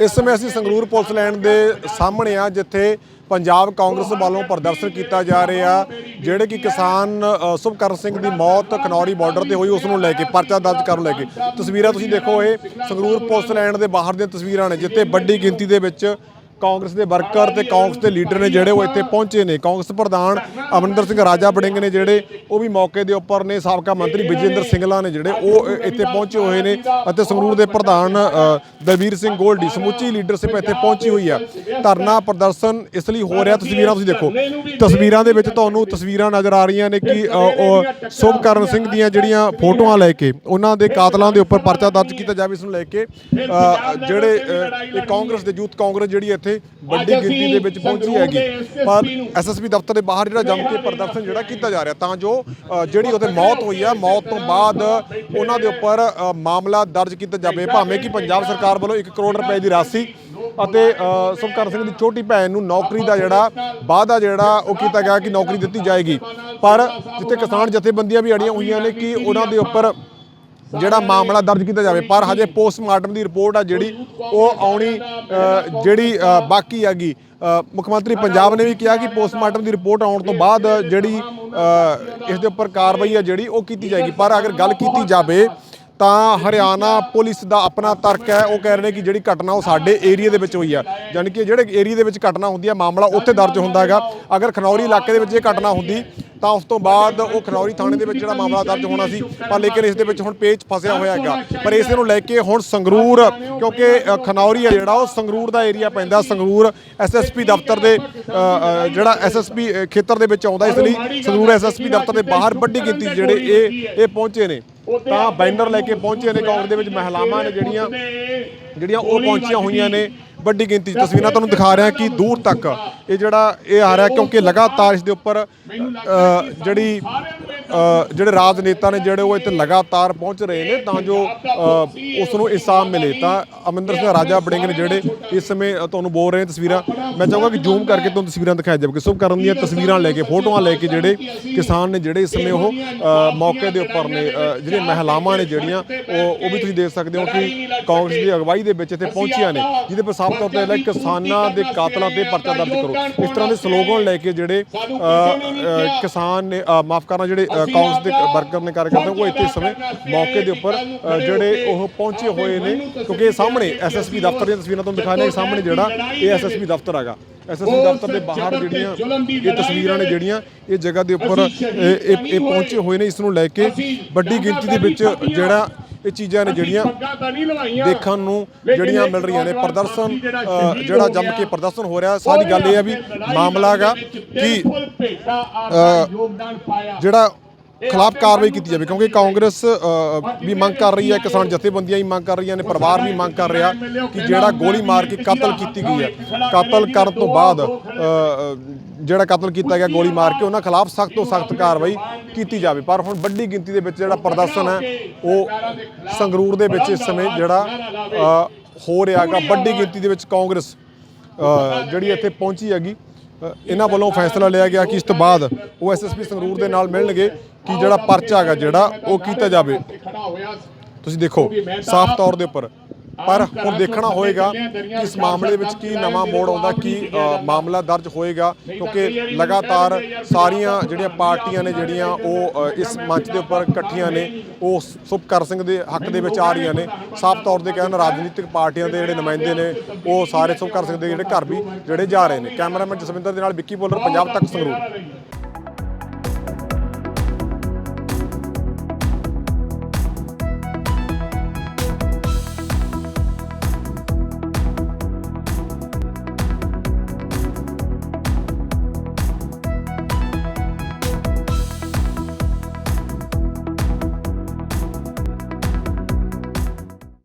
ਇਸ ਸਮੇਂ ਅਸੀਂ ਸੰਗਰੂਰ ਪੁਲਿਸ ਲਾਈਨ ਦੇ ਸਾਹਮਣੇ ਆ, ਜਿੱਥੇ ਪੰਜਾਬ ਕਾਂਗਰਸ ਵੱਲੋਂ ਪ੍ਰਦਰਸ਼ਨ ਕੀਤਾ ਜਾ ਰਿਹਾ, ਜਿਹੜੇ ਕਿ ਕਿਸਾਨ ਸੁਭਕਰਨ ਸਿੰਘ ਦੀ ਮੌਤ ਖਨੌਰੀ ਬਾਰਡਰ ਤੇ ਹੋਈ ਉਸ ਨੂੰ ਲੈ ਕੇ, ਪਰਚਾ ਦਰਜ ਕਰਨ ਲੈ ਕੇ। ਤਸਵੀਰਾਂ ਤੁਸੀਂ ਦੇਖੋ, ਇਹ ਸੰਗਰੂਰ ਪੁਲਿਸ ਲਾਈਨ ਦੇ ਬਾਹਰ ਦੀਆਂ ਤਸਵੀਰਾਂ ਨੇ, ਜਿੱਥੇ ਵੱਡੀ ਗਿਣਤੀ ਦੇ ਵਿੱਚ ਕਾਂਗਰਸ ਦੇ ਵਰਕਰ ਤੇ ਕਾਂਗਰਸ ਦੇ ਲੀਡਰ ਨੇ ਜਿਹੜੇ ਉਹ ਇੱਥੇ ਪਹੁੰਚੇ ਨੇ। ਕਾਂਗਰਸ ਪ੍ਰਧਾਨ ਅਮਰਿੰਦਰ ਸਿੰਘ ਰਾਜਾ ਬੜਿੰਗ ਨੇ ਜਿਹੜੇ, ਉਹ ਵੀ ਮੌਕੇ ਦੇ ਉੱਪਰ ਨੇ। ਸਾਬਕਾ ਮੰਤਰੀ ਵਿਜੇਂਦਰ ਸਿੰਗਲਾ ਨੇ ਜਿਹੜੇ, ਉਹ ਇੱਥੇ ਪਹੁੰਚੇ ਹੋਏ ਨੇ ਅਤੇ ਸੰਗਰੂਰ ਦੇ ਪ੍ਰਧਾਨ ਦਲਵੀਰ ਸਿੰਘ ਗੋਲਡੀ, ਸਮੁੱਚੀ ਲੀਡਰਸ਼ਿਪ ਇੱਥੇ ਪਹੁੰਚੀ ਹੋਈ ਆ। ਧਰਨਾ ਪ੍ਰਦਰਸ਼ਨ ਇਸ ਲਈ ਹੋ ਰਿਹਾ, ਤਸਵੀਰਾਂ ਤੁਸੀਂ ਦੇਖੋ। ਤਸਵੀਰਾਂ ਦੇ ਵਿੱਚ ਤੁਹਾਨੂੰ ਤਸਵੀਰਾਂ ਨਜ਼ਰ ਆ ਰਹੀਆਂ ਨੇ ਕਿ ਸੁਭਕਰਨ ਸਿੰਘ ਦੀਆਂ ਜਿਹੜੀਆਂ ਫੋਟੋਆਂ ਲੈ ਕੇ, ਉਹਨਾਂ ਦੇ ਕਾਤਲਾਂ ਦੇ ਉੱਪਰ ਪਰਚਾ ਦਰਜ ਕੀਤਾ ਜਾਵੇ, ਇਸ ਨੂੰ ਲੈ ਕੇ ਜਿਹੜੇ ਕਾਂਗਰਸ ਦੇ ਯੂਥ ਕਾਂਗਰਸ ਜਿਹੜੀ ਇੱਥੇ ਵੱਡੀ ਗਿਣਤੀ ਦੇ ਵਿੱਚ ਪਹੁੰਚੀ ਹੈਗੀ। ਪਰ ਐਸਐਸਪੀ ਦਫ਼ਤਰ ਦੇ ਬਾਹਰ ਜਿਹੜਾ ਜੰਮ ਕੇ ਪ੍ਰਦਰਸ਼ਨ ਜਿਹੜਾ ਕੀਤਾ ਜਾ ਰਿਹਾ ਤਾਂ ਜੋ ਜਿਹੜੀ ਉਹਦੇ ਮੌਤ ਹੋਈ ਆ ਮੌਤ ਤੋਂ ਬਾਅਦ ਉਹਨਾਂ ਦੇ ਉੱਪਰ ਮਾਮਲਾ ਦਰਜ ਕੀਤਾ ਜਾਵੇ। ਭਾਵੇਂ ਕਿ ਪੰਜਾਬ ਸਰਕਾਰ ਵੱਲੋਂ 1 ਕਰੋੜ ਰੁਪਏ ਦੀ ਰਾਸ਼ੀ ਅਤੇ ਅ, ਸੁਖਕਰਨ ਸਿੰਘ ਦੀ ਛੋਟੀ ਭੈਣ ਨੂੰ ਨੌਕਰੀ ਦਾ ਜਿਹੜਾ ਵਾਅਦਾ ਜਿਹੜਾ ਉਹ ਕੀਤਾ ਗਿਆ ਕਿ ਨੌਕਰੀ ਦਿੱਤੀ ਜਾਏਗੀ। ਪਰ ਜਿੱਥੇ ਕਿਸਾਨ ਜਥੇਬੰਦੀਆਂ ਵੀ ਅੜੀਆਂ ਹੋਈਆਂ ਨੇ ਕਿ ਉਹਨਾਂ ਦੇ ਉੱਪਰ ਜਿਹੜਾ ਮਾਮਲਾ ਦਰਜ ਕੀਤਾ ਜਾਵੇ ਪਰ ਹਜੇ ਪੋਸਟਮਾਰਟਮ ਦੀ ਰਿਪੋਰਟ ਆ ਜਿਹੜੀ ਉਹ ਆਉਣੀ ਜਿਹੜੀ ਬਾਕੀ ਹੈਗੀ। ਮੁੱਖ ਮੰਤਰੀ ਪੰਜਾਬ ਨੇ ਵੀ ਕਿਹਾ ਕਿ ਪੋਸਟਮਾਰਟਮ ਦੀ ਰਿਪੋਰਟ ਆਉਣ ਤੋਂ ਬਾਅਦ ਜਿਹੜੀ ਇਸ ਦੇ ਉੱਪਰ ਕਾਰਵਾਈ ਆ ਜਿਹੜੀ ਉਹ ਕੀਤੀ ਜਾਏਗੀ। ਪਰ ਅਗਰ ਗੱਲ ਕੀਤੀ ਜਾਵੇ ਤਾਂ ਹਰਿਆਣਾ ਪੁਲਿਸ ਦਾ ਆਪਣਾ ਤਰਕ ਹੈ। ਉਹ ਕਹਿ ਰਹੇ ਨੇ ਕਿ ਜਿਹੜੀ ਘਟਨਾ ਉਹ ਸਾਡੇ ਏਰੀਆ ਦੇ ਵਿੱਚ ਹੋਈ ਆ। ਯਾਨੀ ਕਿ ਜਿਹੜੇ ਏਰੀਆ ਦੇ ਵਿੱਚ ਘਟਨਾ ਹੁੰਦੀ ਹੈ ਮਾਮਲਾ ਉੱਥੇ ਦਰਜ ਹੁੰਦਾ ਹੈਗਾ। ਅਗਰ ਖਨੌਰੀ ਇਲਾਕੇ ਦੇ ਵਿੱਚ ਇਹ ਘਟਨਾ ਹੁੰਦੀ ਤਾਂ ਉਸ ਤੋਂ ਬਾਅਦ ਉਹ ਖਨੌਰੀ ਥਾਣੇ ਦੇ ਵਿੱਚ ਜਿਹੜਾ ਮਾਮਲਾ ਦਰਜ ਹੋਣਾ ਸੀ ਪਰ ਲੇਕਿਨ ਇਸ ਦੇ ਵਿੱਚ ਹੁਣ ਪੇਚ ਫਸਿਆ ਹੋਇਆ ਹੈਗਾ। ਪਰ ਇਸ ਨੂੰ ਲੈ ਕੇ ਹੁਣ ਸੰਗਰੂਰ ਕਿਉਂਕਿ ਖਨੌਰੀ ਹੈ ਜਿਹੜਾ ਉਹ ਸੰਗਰੂਰ ਦਾ ਏਰੀਆ ਪੈਂਦਾ ਸੰਗਰੂਰ ਐਸਐਸਪੀ ਦਫ਼ਤਰ ਦੇ ਅ, ਅ, ਜਿਹੜਾ ਐਸਐਸਪੀ ਖੇਤਰ ਦੇ ਵਿੱਚ ਆਉਂਦਾ ਇਸ ਲਈ ਸੰਗਰੂਰ ਐਸਐਸਪੀ ਦਫ਼ਤਰ ਦੇ ਬਾਹਰ ਵੱਡੀ ਗਿਣਤੀ 'ਚ ਜਿਹੜੇ ਇਹ ਇਹ ਪਹੁੰਚੇ ਨੇ। ਤਾਂ ਬੈਨਰ ਲੈ ਕੇ ਪਹੁੰਚੇ ਨੇ ਕਾਂਗਰਸ ਦੇ ਵਿੱਚ ਮਹਿਲਾਵਾਂ ਨੇ ਜਿਹੜੀਆਂ ਜਿਹੜੀਆਂ ਉਹ ਪਹੁੰਚੀਆਂ ਹੋਈਆਂ ਨੇ। ਵੱਡੀ ਗਿਣਤੀ 'ਚ ਤਸਵੀਰਾਂ ਤੁਹਾਨੂੰ ਦਿਖਾ ਰਿਹਾ ਕਿ ਦੂਰ ਤੱਕ ਇਹ ਜਿਹੜਾ ਇਹ ਆ ਰਿਹਾ ਕਿਉਂਕਿ ਲਗਾਤਾਰ ਇਸ ਦੇ ਉੱਪਰ ਜਿਹੜੀ ਜਿਹੜੇ ਰਾਜਨੇਤਾ ਨੇ ਜਿਹੜੇ ਉਹ ਇੱਥੇ ਲਗਾਤਾਰ ਪਹੁੰਚ ਰਹੇ ਨੇ ਤਾਂ ਜੋ ਅ, ਉਸ ਨੂੰ ਇਨਸਾਫ ਮਿਲੇ। ਤਾਂ ਅਮਰਿੰਦਰ ਸਿੰਘ ਰਾਜਾ ਬੜਿੰਗ ਨੇ ਜਿਹੜੇ ਇਸ ਸਮੇਂ ਤੁਹਾਨੂੰ ਬੋਲ ਰਹੇ ਤਸਵੀਰਾਂ ਮੈਂ ਚਾਹੂੰਗਾ ਕਿ ਜ਼ੂਮ ਕਰਕੇ ਤੁਹਾਨੂੰ ਤਸਵੀਰਾਂ ਦਿਖਾਇਆ ਜਾਵੇ ਕਿ ਸ਼ੁਭ ਕਰਨ ਦੀਆਂ ਤਸਵੀਰਾਂ ਲੈ ਕੇ ਫੋਟੋਆਂ ਲੈ ਕੇ ਜਿਹੜੇ ਕਿਸਾਨ ਨੇ ਜਿਹੜੇ ਇਸ ਸਮੇਂ ਉਹ ਮੌਕੇ ਦੇ ਉੱਪਰ ਨੇ ਅ, ਜਿਹੜੀਆਂ ਮਹਿਲਾਵਾਂ ਨੇ ਜਿਹੜੀਆਂ ਉਹ ਉਹ ਵੀ ਤੁਸੀਂ ਦੇਖ ਸਕਦੇ ਹੋ ਕਿ ਕਾਂਗਰਸ ਦੀ ਅਗਵਾਈ ਦੇ ਵਿੱਚ ਇੱਥੇ ਪਹੁੰਚੀਆਂ ਨੇ ਜਿਹਦੇ ਪਰ ਸਾਫ਼ ਤੌਰ ਤੇ ਲੈ ਕਿਸਾਨਾਂ ਦੇ ਕਾਤਲਾਂ ਤੇ ਪਰਚਾ ਦਰਜ ਕਰੋ। ਇਸ ਤਰ੍ਹਾਂ ਦੇ ਸਲੋਗਨ ਲੈ ਕੇ ਜਿਹੜੇ ਕਿਸਾਨ ਨੇ ਮਾਫ ਕਰਨਾ ਜਿਹੜੇ ਕਾਂਗਰਸ ਦੇ ਵਰਕਰ ਨੇ ਕਾਰਜਕਰਤਾ ਉਹ ਇੱਥੇ ਇਸ ਸਮੇਂ ਮੌਕੇ ਦੇ ਉੱਪਰ ਜਿਹੜੇ ਉਹ ਪਹੁੰਚੇ ਹੋਏ ਨੇ ਕਿਉਂਕਿ ਇਹ ਸਾਹਮਣੇ ਐਸਐਸਪੀ ਦਫ਼ਤਰ ਦੀਆਂ ਤਸਵੀਰਾਂ ਤੁਹਾਨੂੰ ਦਿਖਾ ਰਿਹਾ ਸਾਹਮਣੇ ਜਿਹੜਾ ਇਹ ਐਸਐਸਪੀ ਦਫ਼ਤਰ ਹੈਗਾ। ਐਸਐਸਪੀ ਦਫ਼ਤਰ ਦੇ ਬਾਹਰ ਜਿਹੜੀਆਂ ਇਹ ਤਸਵੀਰਾਂ ਨੇ ਜਿਹੜੀਆਂ ਇਹ ਜਗ੍ਹਾ ਦੇ ਉੱਪਰ ਇਹ ਇਹ ਇਹ ਪਹੁੰਚੇ ਹੋਏ ਨੇ ਇਸ ਨੂੰ ਲੈ ਕੇ ਵੱਡੀ ਗਿਣਤੀ ਦੇ ਵਿੱਚ ਜਿਹੜਾ ਇਹ ਚੀਜ਼ਾਂ ਨੇ ਜਿਹੜੀਆਂ ਦੇਖਣ ਨੂੰ ਜਿਹੜੀਆਂ ਮਿਲ ਰਹੀਆਂ ਨੇ। ਪ੍ਰਦਰਸ਼ਨ ਜਿਹੜਾ ਜੰਮ ਕੇ ਪ੍ਰਦਰਸ਼ਨ ਹੋ ਰਿਹਾ ਸਾਰੀ ਗੱਲ ਇਹ ਆ ਵੀ ਮਾਮਲਾ ਹੈਗਾ ਕਿ ਜਿਹੜਾ ਖਿਲਾਫ ਕਾਰਵਾਈ ਕੀਤੀ ਜਾਵੇ ਕਿਉਂਕਿ ਕਾਂਗਰਸ ਵੀ ਮੰਗ ਕਰ ਰਹੀ ਹੈ ਕਿਸਾਨ ਜਥੇਬੰਦੀਆਂ ਵੀ ਮੰਗ ਕਰ ਰਹੀਆਂ ਨੇ ਪਰਿਵਾਰ ਵੀ ਮੰਗ ਕਰ ਰਿਹਾ ਕਿ ਜਿਹੜਾ ਗੋਲੀ ਮਾਰ ਕੇ ਕਤਲ ਕੀਤੀ ਗਈ ਹੈ ਕਤਲ ਕਰਨ ਤੋਂ ਬਾਅਦ ਜਿਹੜਾ ਕਤਲ ਕੀਤਾ ਗਿਆ ਗੋਲੀ ਮਾਰ ਕੇ ਉਹਨਾਂ ਖਿਲਾਫ ਸਖਤ ਤੋਂ ਸਖਤ ਕਾਰਵਾਈ ਕੀਤੀ ਜਾਵੇ। ਪਰ ਹੁਣ ਵੱਡੀ ਗਿਣਤੀ ਦੇ ਵਿੱਚ ਜਿਹੜਾ ਪ੍ਰਦਰਸ਼ਨ ਹੈ ਉਹ ਸੰਗਰੂਰ ਦੇ ਵਿੱਚ ਇਸ ਸਮੇਂ ਜਿਹੜਾ ਹੋ ਰਿਹਾ ਹੈਗਾ। ਵੱਡੀ ਗਿਣਤੀ ਦੇ ਵਿੱਚ ਕਾਂਗਰਸ ਜਿਹੜੀ ਇੱਥੇ ਪਹੁੰਚੀ ਹੈਗੀ। ਇਹਨਾਂ ਵੱਲੋਂ ਫੈਸਲਾ ਲਿਆ ਗਿਆ ਕਿ ਇਸ ਤੋਂ ਬਾਅਦ ਉਹ ਐਸਐਸਪੀ ਸੰਗਰੂਰ ਦੇ ਨਾਲ ਮਿਲਣਗੇ ਕਿ ਜਿਹੜਾ ਪਰਚਾ ਹੈਗਾ ਜਿਹੜਾ ਉਹ ਕੀਤਾ ਜਾਵੇ। ਤੁਸੀਂ ਦੇਖੋ, ਸਾਫ਼ ਤੌਰ ਦੇ ਉੱਪਰ ਪਰ ਹੁਣ ਦੇਖਣਾ ਹੋਏਗਾ ਕਿ ਇਸ ਮਾਮਲੇ ਵਿੱਚ ਕੀ ਨਵਾਂ ਮੋੜ ਆਉਂਦਾ ਕੀ ਮਾਮਲਾ ਦਰਜ ਹੋਏਗਾ ਕਿਉਂਕਿ ਲਗਾਤਾਰ ਸਾਰੀਆਂ ਜਿਹੜੀਆਂ ਪਾਰਟੀਆਂ ਨੇ ਜਿਹੜੀਆਂ ਉਹ ਇਸ ਮੰਚ ਦੇ ਉੱਪਰ ਇਕੱਠੀਆਂ ਨੇ ਉਹ ਸੁਭਕਰ ਸਿੰਘ ਦੇ ਹੱਕ ਦੇ ਵਿੱਚ ਆ ਰਹੀਆਂ ਨੇ। ਸਾਫ਼ ਤੌਰ ਤੇ ਕਹਿਣ ਰਾਜਨੀਤਿਕ ਪਾਰਟੀਆਂ ਦੇ ਜਿਹੜੇ ਨੁਮਾਇੰਦੇ ਨੇ ਉਹ ਸਾਰੇ ਸੁਭਕਰ ਸਿੰਘ ਦੇ ਜਿਹੜੇ ਘਰ ਵੀ ਜਿਹੜੇ ਜਾ ਰਹੇ ਨੇ। ਕੈਮਰਾਮੈਨ ਜਸਵਿੰਦਰ ਦੇ ਨਾਲ ਵਿੱਕੀ ਬੋਲਰ ਪੰਜਾਬ ਤੱਕ ਸੰਗਰੂਰ।